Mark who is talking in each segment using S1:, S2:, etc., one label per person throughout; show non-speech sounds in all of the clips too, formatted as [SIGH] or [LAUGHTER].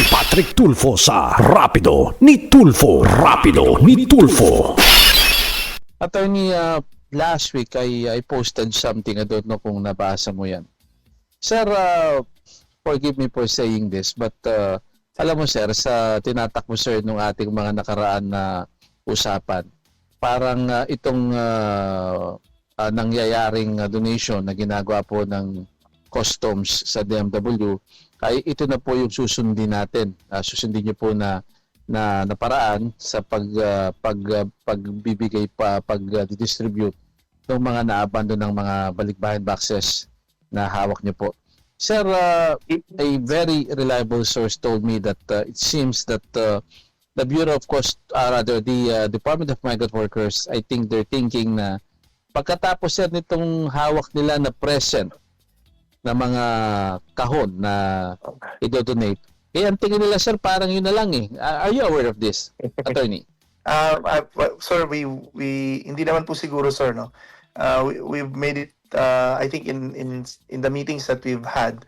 S1: si Patrick Tulfo sa Rapido ni Tulfo. Rapido ni Tulfo.
S2: Attorney, uh, last week I, I posted something. I don't know kung nabasa mo yan. Sir, uh, forgive me for saying this, but uh, alam mo sir, sa tinatak mo sir nung ating mga nakaraan na usapan, parang uh, itong uh, uh, nangyayaring uh, donation na ginagawa po ng customs sa DMW ay ito na po yung susundin natin. Uh, susundin niyo po na na, na paraan sa pag uh, pag uh, pagbibigay pa pag uh, distribute ng mga naabandon ng mga balikbayan boxes na hawak niyo po. Sir, uh, a very reliable source told me that uh, it seems that uh, the Bureau of Coast, uh, rather the uh, Department of Migrant Workers, I think they're thinking na pagkatapos sir nitong hawak nila na present na mga kahon na i-donate, eh ang tingin nila sir parang yun na lang eh. Are you aware of this, [LAUGHS] attorney?
S3: Uh, uh, well, sir, we we hindi naman po siguro sir no. Uh, we, we've made it uh, I think in in in the meetings that we've had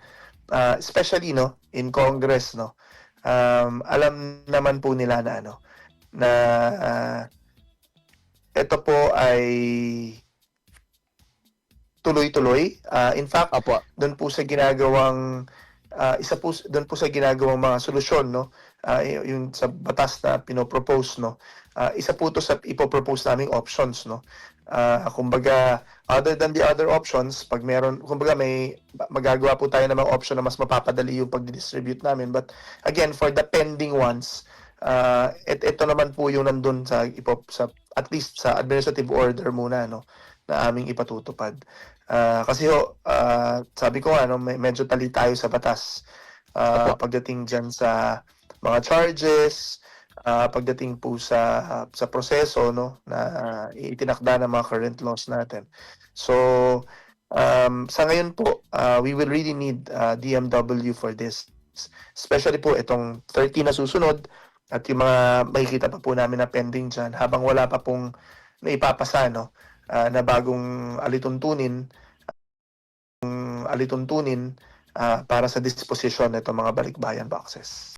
S3: uh, especially no in Congress no. Um, alam naman po nila na ano na uh, ito po ay tuloy-tuloy. Uh, in fact,
S2: Apo.
S3: doon po sa ginagawang ah, isa po doon po sa ginagawang mga solusyon no? Y- yung sa batas na pinopropose no? Ah, isa po to sa ipopropose naming options no? Ah, kumbaga other than the other options pag meron kumbaga may magagawa po tayo ng mga option na mas mapapadali yung pag-distribute namin. But again for the pending ones ah, et ito naman po yung nandun sa ipop sa at least sa administrative order muna no na aming ipatutupad Ah, kasi ho, ah, sabi ko nga, no, me- medyo tali tayo sa batas. Ah, pagdating dyan sa mga charges, ah, pagdating po sa sa proseso no na ah, itinakda ng mga current laws natin. So um, sa ngayon po, ah, we will really need ah, DMW for this. Especially po itong 30 na susunod at yung mga makikita pa po namin na pending dyan habang wala pa pong naipapasa no ah, na bagong alituntunin ang alituntunin ah, para sa disposition nito mga balikbayan boxes.